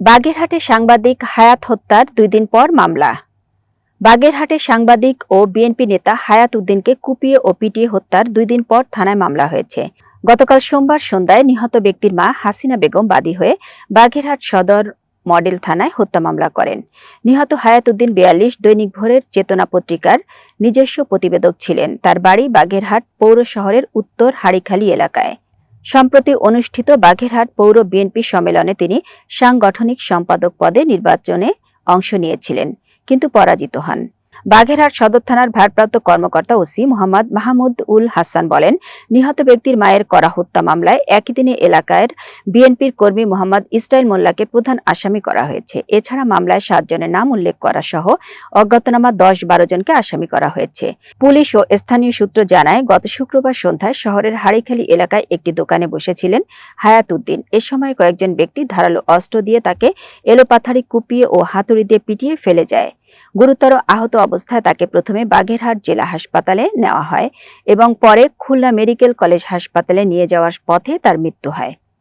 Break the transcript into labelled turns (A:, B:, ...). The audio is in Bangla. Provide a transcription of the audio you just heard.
A: বাগেরহাটে সাংবাদিক হায়াত হত্যার দুই দিন পর মামলা। বাগেরহাটে সাংবাদিক ও বিএনপি নেতা হায়াত উদ্দিনকে কুপিয়ে ও পিটিয়ে হত্যার দুই দিন পর থানায় মামলা হয়েছে। গতকাল সোমবার সন্ধ্যায় নিহত ব্যক্তির মা হাসিনা বেগম বাদী হয়ে বাগেরহাট সদর মডেল থানায় হত্যা মামলা করেন। নিহত হায়াত উদ্দিন বিয়াল্লিশ দৈনিক ভোরের চেতনা পত্রিকার নিজস্ব প্রতিবেদক ছিলেন। তার বাড়ি বাগেরহাট পৌর শহরের উত্তর হাড়িখালি এলাকায়। সম্প্রতি অনুষ্ঠিত বাঘেরহাট পৌর বিএনপি সম্মেলনে তিনি সাংগঠনিক সম্পাদক পদে নির্বাচনে অংশ নিয়েছিলেন, কিন্তু পরাজিত হন। বাগেরহাট সদর থানার ভারপ্রাপ্ত কর্মকর্তা ওসি মোহাম্মদ মাহমুদ উল হাসান বলেন, নিহত ব্যক্তির মায়ের করা হত্যা মামলায় একই দিনে এলাকার বিএনপির কর্মী মোহাম্মদ ইসরাইল মোল্লাকে প্রধান আসামি করা হয়েছে। এছাড়া মামলায় সাতজনের নাম উল্লেখ করা সহ অজ্ঞাতনামা দশ বারো জনকে আসামি করা হয়েছে। পুলিশ ও স্থানীয় সূত্র জানায়, গত শুক্রবার সন্ধ্যায় শহরের হাড়িখালি এলাকায় একটি দোকানে বসেছিলেন হায়াত উদ্দিন এ সময় কয়েকজন ব্যক্তি ধারালো অস্ত্র দিয়ে তাকে এলোপাথারি কুপিয়ে ও হাতুড়ি দিয়ে পিটিয়ে ফেলে যায়। গুরুতর আহত অবস্থায় তাকে প্রথমে বাগেরহাট জেলা হাসপাতালে নেওয়া হয় এবং পরে খুলনা মেডিকেল কলেজ হাসপাতালে নিয়ে যাওয়ার পথে তার মৃত্যু হয়।